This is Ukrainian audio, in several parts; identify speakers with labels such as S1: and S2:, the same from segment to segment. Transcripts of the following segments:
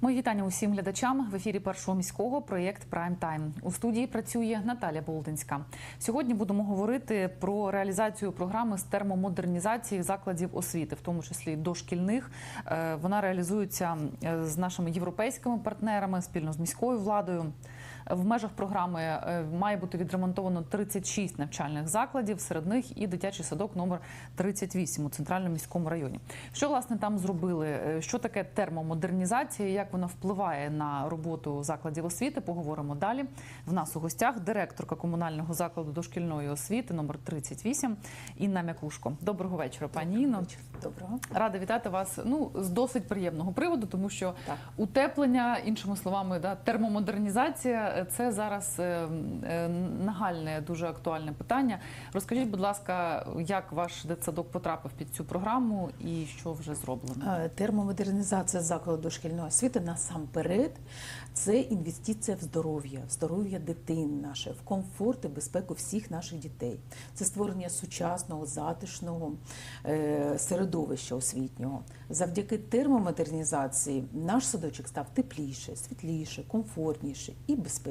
S1: Мої вітання усім глядачам в ефірі першого міського проєкт Прайм Тайм. У студії працює Наталя Болдинська. Сьогодні будемо говорити про реалізацію програми з термомодернізації закладів освіти, в тому числі дошкільних. Е, Вона реалізується е, з нашими європейськими партнерами спільно з міською владою. В межах програми е, має бути відремонтовано 36 навчальних закладів, серед них і дитячий садок номер 38 у центральному міському районі. Що власне там зробили? Е, Що таке термомодернізація? Як вона впливає на роботу закладів освіти? Поговоримо далі. В нас у гостях директорка комунального закладу дошкільної освіти номер 38 Інна Мякушко. Доброго вечора, пані Інно.
S2: Доброго.
S1: Рада вітати вас. Ну з досить приємного приводу, тому що
S2: Так.
S1: утеплення, іншими словами, да, термомодернізація е, це зараз е, е, нагальне, дуже актуальне питання. Розкажіть, будь ласка, як ваш дитсадок потрапив під цю програму і що вже зроблено?
S2: Е, Термомодернізація закладу дошкільної освіти насамперед це інвестиція в здоров'я, в здоров'я дитин наше, в комфорт і безпеку всіх наших дітей. Це створення сучасного, затишного середовища освітнього. Завдяки термомодернізації наш садочок став тепліше, світліше, комфортніше і безпечніше.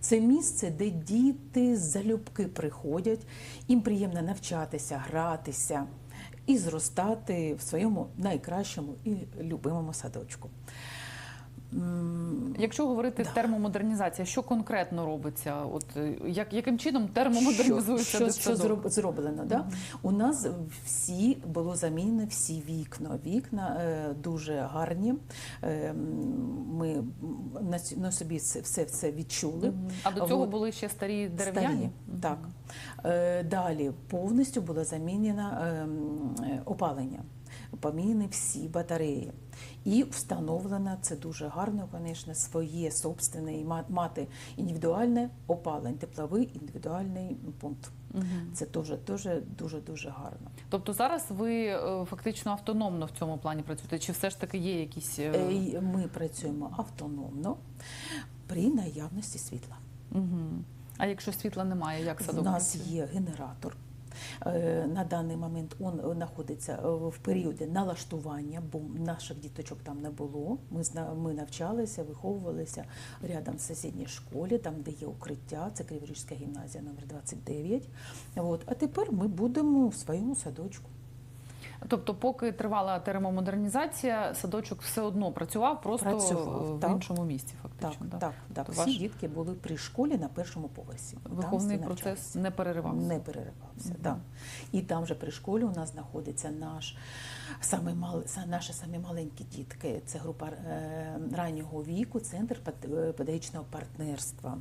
S2: Це місце, де діти залюбки приходять, їм приємно навчатися, гратися і зростати в своєму найкращому і любимому садочку.
S1: Якщо говорити термомодернізація, що конкретно робиться? От е, як яким чином термомодернізується
S2: що, що, що зроблено? Да? У нас всі було замінено всі вікна. Вікна е, дуже гарні. Е, ми на, на собі це, все це відчули.
S1: А до цього
S2: Вот.
S1: були ще старі дерев'яні?
S2: Старі, так. Е, Далі повністю було замінено ем, е, опалення. Поміняні всі батареї. І встановлено, це дуже гарно, звісно, своє собственне, і ма- мати індивідуальне опалення, тепловий індивідуальний пункт.
S1: Мгм.
S2: Це теж, теж дуже-дуже гарно.
S1: Тобто зараз ви е, фактично автономно в цьому плані працюєте? Чи все ж таки є якісь е,
S2: Е, Ми працюємо автономно при наявності світла.
S1: Мгм. А якщо світла немає, як садок?
S2: У
S1: нас
S2: є генератор. Е, На даний момент він знаходиться е, в періоді налаштування, бо наших діточок там не було. Ми ми навчалися, виховувалися рядом в сусідній школі, там де є укриття, це Криворіжська гімназія номер 29. От. А тепер ми будемо в своєму садочку.
S1: Тобто, поки тривала термомодернізація, садочок все одно працював просто
S2: Працював,
S1: е, в
S2: так.
S1: іншому місці, фактично. да?
S2: так, так.
S1: То
S2: Всі
S1: ваш
S2: дітки були при школі на першому поверсі.
S1: Виховний процес
S2: навчалися.
S1: не переривався.
S2: Не переривався,
S1: Мгм.
S2: да. І там же при школі у нас знаходиться наш самий мал, наші самі маленькі дітки. Це група е, раннього віку, центр е, педагогічного партнерства.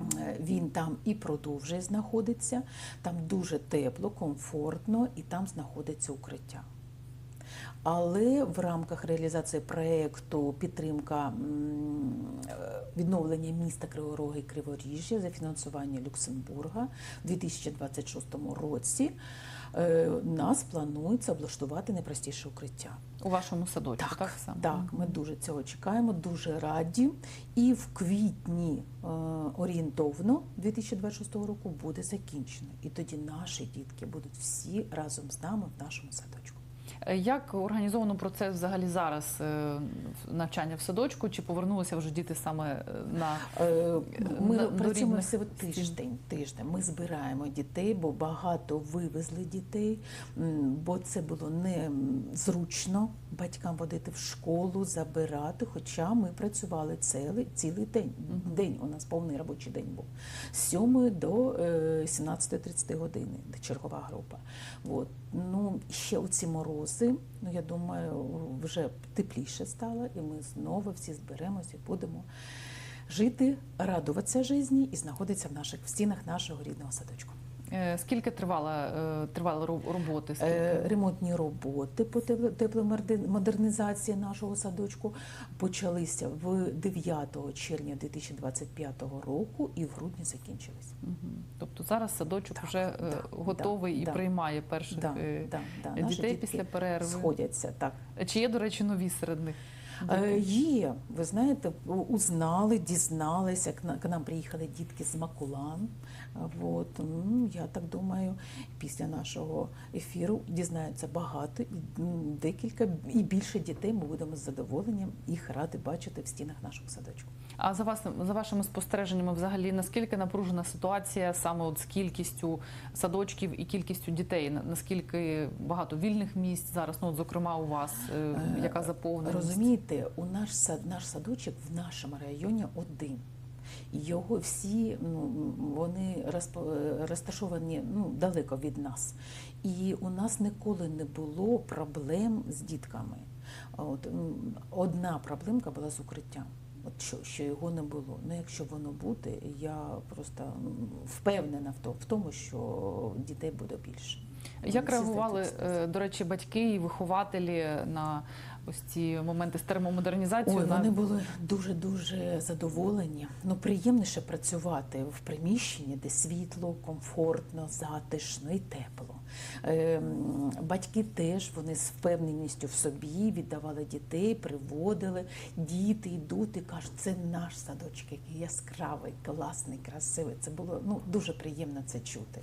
S2: Е, Він там і продовжує знаходиться, там дуже тепло, комфортно, і там знаходиться укриття. Але в рамках реалізації проєкту підтримка е, відновлення міста Криворога і Криворіжжя за фінансування Люксембурга у 2026 році нас планується облаштувати найпростіше укриття.
S1: У вашому садочку, так,
S2: Так,
S1: само?
S2: так, ми дуже цього чекаємо, дуже раді. І в квітні е, орієнтовно 2026 року буде закінчено. І тоді наші дітки будуть всі разом з нами в нашому садочку.
S1: Е, Як організовано процес взагалі зараз е, навчання в садочку? Чи повернулися вже діти саме е, на
S2: Ми
S1: на-
S2: працюємо
S1: рідних
S2: тиждень. Тиждень. Ми збираємо дітей, бо багато вивезли дітей, бо це було не зручно батькам водити в школу, забирати. Хоча ми працювали цілий, цілий день. День у нас повний робочий день був з 7 до е, 17.30 години, де чергова група. От. Ну, ще оці морози, ну я думаю, вже тепліше стало, і ми знову всі зберемося і будемо жити, радуватися житті і знаходитися в наших в стінах нашого рідного садочку.
S1: Е, скільки тривала е, тривали роботи? Скільки?
S2: Е, Ремонтні роботи по тепло- тепломодернізації нашого садочку почалися в 9 червня 2025 року і в грудні закінчились.
S1: Мгм. Тобто зараз садочок
S2: Так,
S1: вже
S2: да,
S1: готовий і
S2: да,
S1: приймає перших.
S2: Наші
S1: дітей
S2: дітки
S1: після перерви.
S2: сходяться так.
S1: Чи є, до речі, нові серед них?
S2: Е, Є, ви знаєте, узнали, дізналися. К на- К нам приїхали дітки з Макулан. От, я так думаю, після нашого ефіру дізнаються багато і декілька і більше дітей. Ми будемо з задоволенням їх ради бачити в стінах нашого садочку.
S1: А за вас за вашими спостереженнями, взагалі наскільки напружена ситуація саме от з кількістю садочків і кількістю дітей? Наскільки багато вільних місць зараз? Ну, от, зокрема, у вас е,
S2: Е,
S1: яка заповненість?
S2: Розумієте, у наш сад, наш садочок в нашому районі один. Його всі ну, вони е, розташовані ну, далеко від нас. І у нас ніколи не було проблем з дітками. От, одна проблемка була з укриттям. От що, що його не було. Ну, якщо воно буде, я просто впевнена в тому, в тому, що дітей буде більше.
S1: Як реагували, е, до речі, батьки і вихователі на ось ці моменти з термомодернізацією?
S2: Ой, вони були дуже дуже задоволені. Ну приємніше працювати в приміщенні, де світло, комфортно, затишно і тепло. Ем, Батьки теж вони з впевненістю в собі віддавали дітей, приводили. Діти йдуть і кажуть, це наш садочок, який яскравий, класний, красивий. Це було ну дуже приємно це чути.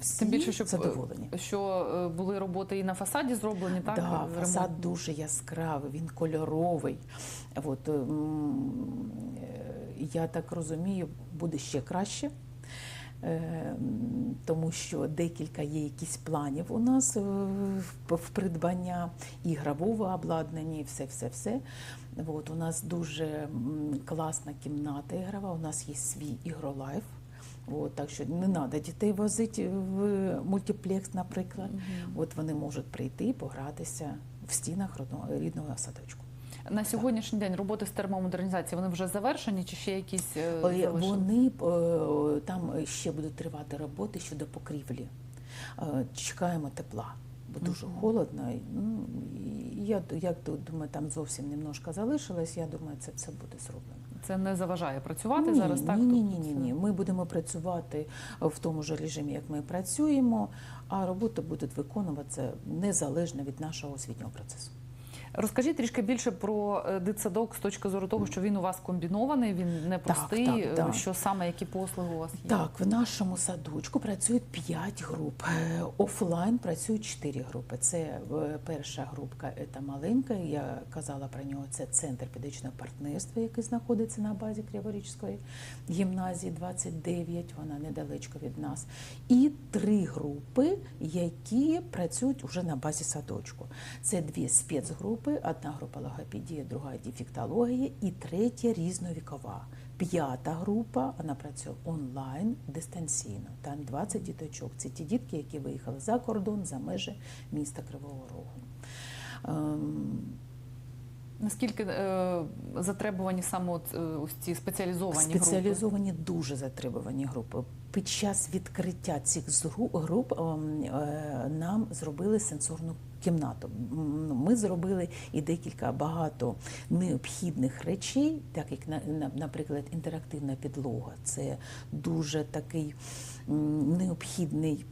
S2: Всі
S1: Тим більше, щоб
S2: задоволені.
S1: що е, були роботи і на фасаді зроблені, так?
S2: Да,
S1: ремонт?
S2: фасад дуже яскравий, він кольоровий. От, е, я так розумію, буде ще краще. Е, м, Тому що декілька є якісь планів у нас е, в придбання ігрового обладнання, і все, все, все. От, у нас дуже класна кімната ігрова, у нас є свій ігролайф. От, так що не треба дітей возити в мультиплекс, наприклад. От вони можуть прийти і погратися в стінах рідного садочку.
S1: На сьогоднішній день роботи з термомодернізації вони вже завершені, чи ще якісь е,
S2: Вони е, там ще будуть тривати роботи щодо покрівлі. Е, Чекаємо тепла, бо дуже холодно. Ну, я як думаю, там зовсім немножко залишилось. Я думаю, це все буде зроблено.
S1: Це не заважає працювати
S2: ні,
S1: зараз, так?
S2: Ні, ні, ні, ні, ні. Ми будемо працювати в тому ж режимі, як ми працюємо, а роботи будуть виконуватися незалежно від нашого освітнього процесу.
S1: Розкажіть трішки більше про е, дитсадок з точки зору того, що він у вас комбінований, він не простий.
S2: так,
S1: е,
S2: так.
S1: Що саме, які послуги у вас є?
S2: Так, в нашому садочку працюють 5 груп. Е, Офлайн працюють 4 групи. Це перша групка це маленька. Я казала про нього. Це центр педагогічного партнерства, який знаходиться на базі Криворізької гімназії 29. Вона недалечко від нас. І три групи, які працюють уже на базі садочку. Це дві спецгрупи: одна група логопедія, друга дефектологія і третя різновікова. П'ята група вона працює онлайн дистанційно. Там 20 діточок. Це ті дітки, які виїхали за кордон, за межі міста Кривого Рогу.
S1: Наскільки е, затребувані саме от, е, ось ці спеціалізовані групи?
S2: Спеціалізовані дуже затребувані групи. Під час відкриття цих груп ем, е, нам зробили сенсорну кімнату. Ну, Ми зробили і декілька багато необхідних речей, так як на- на- наприклад, інтерактивна підлога. Це дуже такий необхідний.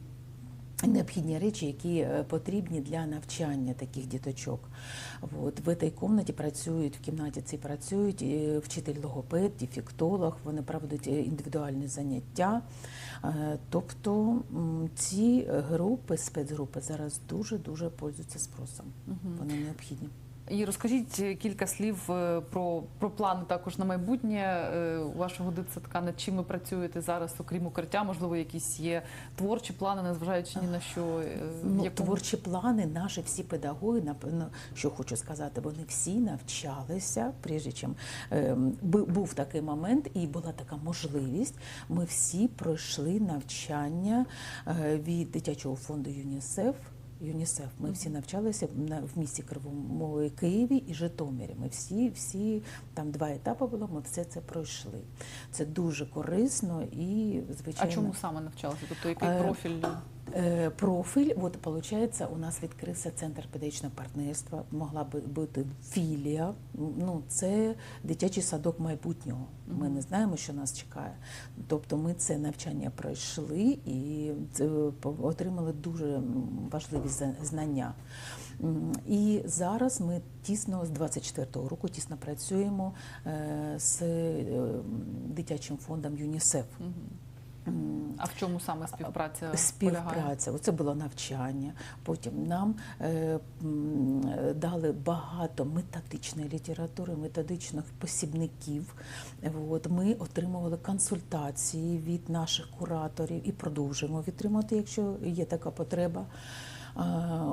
S2: Необхідні речі, які е, потрібні для навчання таких діточок. От в цій кімнаті працюють в кімнаті ці працюють е, вчитель логопед, дефектолог, вони проводять е, індивідуальні заняття. Тобто ці групи, спецгрупи зараз дуже дуже пользуються спросом. Вони необхідні.
S1: І розкажіть е, кілька слів е, про, про плани також на майбутнє е, вашого дитсадка. Над чим ви працюєте зараз, окрім укриття? Можливо, якісь є творчі плани, незважаючи ні на що.
S2: Ну,
S1: якому-
S2: творчі плани, наші всі педагоги, напевно, що хочу сказати, вони всі навчалися, прежде чим е, був такий момент і була така можливість. Ми всі пройшли навчання від дитячого фонду ЮНІСЕФ. ЮНІСЕФ. Ми всі навчалися в місті Кривому Києві і Житомирі. Ми всі, всі там два етапи було. Ми все це пройшли. Це дуже корисно і звичайно.
S1: А чому саме навчалися? Тобто який
S2: Е,
S1: профіль?
S2: Е, Профіль, от виходить, у нас відкрився центр педагогічного партнерства, могла би бути філія. Ну, це дитячий садок майбутнього. Ми не знаємо, що нас чекає. Тобто ми це навчання пройшли і по- отримали дуже важливі знання. І зараз ми тісно з 24-го року тісно працюємо е, з е, дитячим фондом ЮНІСЕФ.
S1: А в чому саме співпраця полягає?
S2: Співпраця, оце було навчання. Потім нам е, дали багато методичної літератури, методичних посібників. От, ми отримували консультації від наших кураторів і продовжуємо відтримати, якщо є така потреба.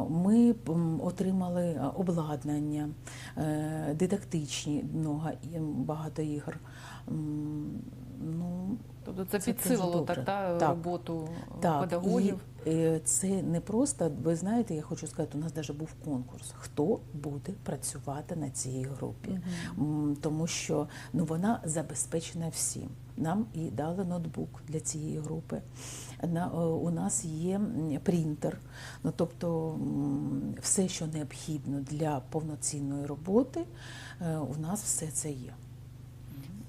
S2: Ми отримали обладнання, е, дидактичні багато ігор. Ну,
S1: Тобто це,
S2: Це
S1: підсилило так, та,
S2: Так.
S1: роботу
S2: Так,
S1: педагогів.
S2: І, е, це не просто, ви знаєте, я хочу сказати, у нас навіть був конкурс, хто буде працювати на цій групі. М, Тому що ну, вона забезпечена всім. Нам і дали ноутбук для цієї групи. На, е, у нас є принтер, ну, тобто все, що необхідно для повноцінної роботи, е, у нас все це є.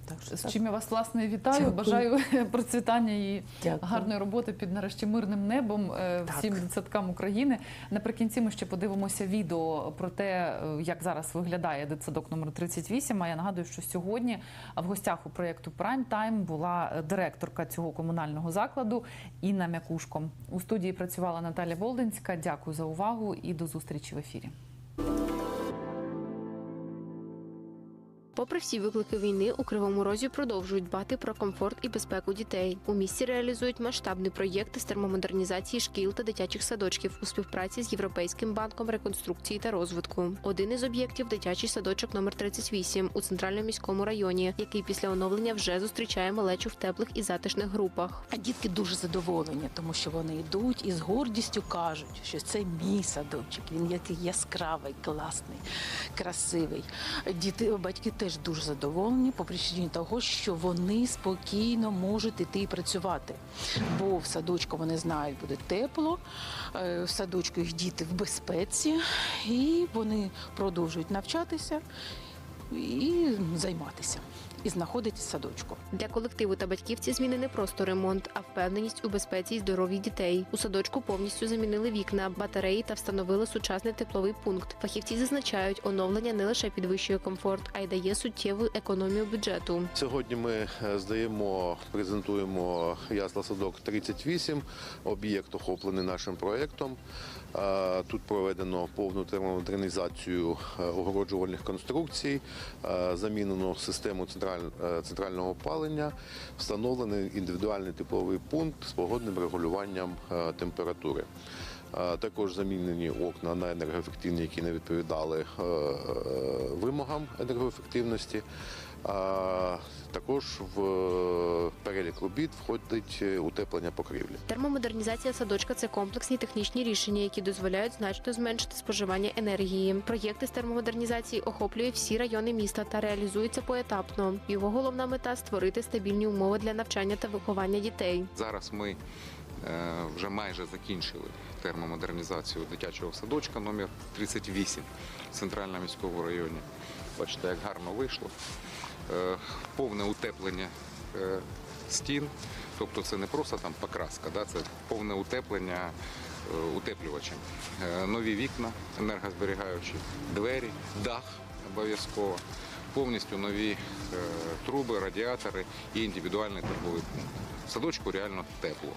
S2: Так що
S1: З
S2: так.
S1: чим я вас власне вітаю.
S2: Дякую.
S1: Бажаю процвітання і
S2: Дякую.
S1: гарної роботи під нарешті мирним небом е,
S2: Так.
S1: всім дитсадкам України. Наприкінці ми ще подивимося відео про те, е, як зараз виглядає дитсадок номер 38. А я нагадую, що сьогодні в гостях у проєкту Prime Time була е, директорка цього комунального закладу Інна Мякушко. У студії працювала Наталя Волдинська. Дякую за увагу і до зустрічі в ефірі.
S3: Попри всі виклики війни, у Кривому Розі продовжують дбати про комфорт і безпеку дітей. У місті реалізують масштабний проєкт з термомодернізації шкіл та дитячих садочків у співпраці з Європейським банком реконструкції та розвитку. Один із об'єктів дитячий садочок номер 38 у центральному міському районі, який після оновлення вже зустрічає малечу в теплих і затишних групах.
S4: А дітки дуже задоволені, тому що вони йдуть і з гордістю кажуть, що це мій садочок. Він який яскравий, класний, красивий. Діти, батьки теж дуже задоволені по причині того, що вони спокійно можуть іти і працювати. Бо в садочку вони знають, буде тепло, е, в садочку їх діти в безпеці, і вони продовжують навчатися і займатися, і знаходитись в садочку.
S3: Для колективу та батьків ці зміни не просто ремонт, а впевненість у безпеці і здоров'ї дітей. У садочку повністю замінили вікна, батареї та встановили сучасний тепловий пункт. Фахівці зазначають, оновлення не лише підвищує комфорт, а й дає суттєву економію бюджету.
S5: Сьогодні ми е, здаємо, презентуємо ясла садок 38. Об'єкт охоплений нашим проєктом. Тут проведено повну термомодернізацію е, огороджувальних конструкцій, е, замінено систему е, центрального опалення, встановлений індивідуальний тепловий пункт з погодним регулюванням температури. Також замінені окна на енергоефективні, які не відповідали вимогам енергоефективності. А також в е, перелік робіт входить е, утеплення покрівлі.
S3: Термомодернізація садочка це комплексні технічні рішення, які дозволяють значно зменшити споживання енергії. Проєкти з термомодернізації охоплює всі райони міста та реалізується поетапно. Його головна мета створити стабільні умови для навчання та виховання дітей.
S6: Зараз ми е, вже майже закінчили термомодернізацію дитячого садочка номер 38 в центральному міському районі. Бачите, як гарно вийшло. Е, Повне утеплення е, стін. Тобто це не просто там покраска, да, це повне утеплення е, утеплювачем. Нові вікна енергозберігаючі, двері, дах обов'язково. Повністю нові труби, радіатори і індивідуальний тепловий пункт. Садочку реально тепло.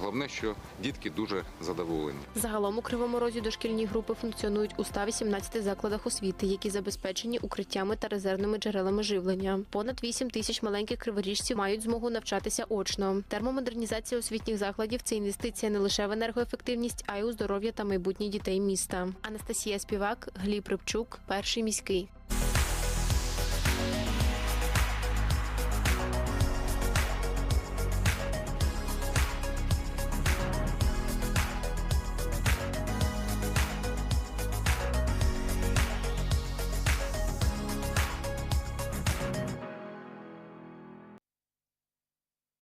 S6: Головне, що дітки дуже задоволені.
S3: Загалом у Кривому Розі дошкільні групи функціонують у 118 закладах освіти, які забезпечені укриттями та резервними джерелами живлення. Понад 8 тисяч маленьких криворіжців мають змогу навчатися очно. Термомодернізація освітніх закладів це інвестиція не лише в енергоефективність, а й у здоров'я та майбутнє дітей міста. Анастасія Співак, Гліб Рибчук, перший міський.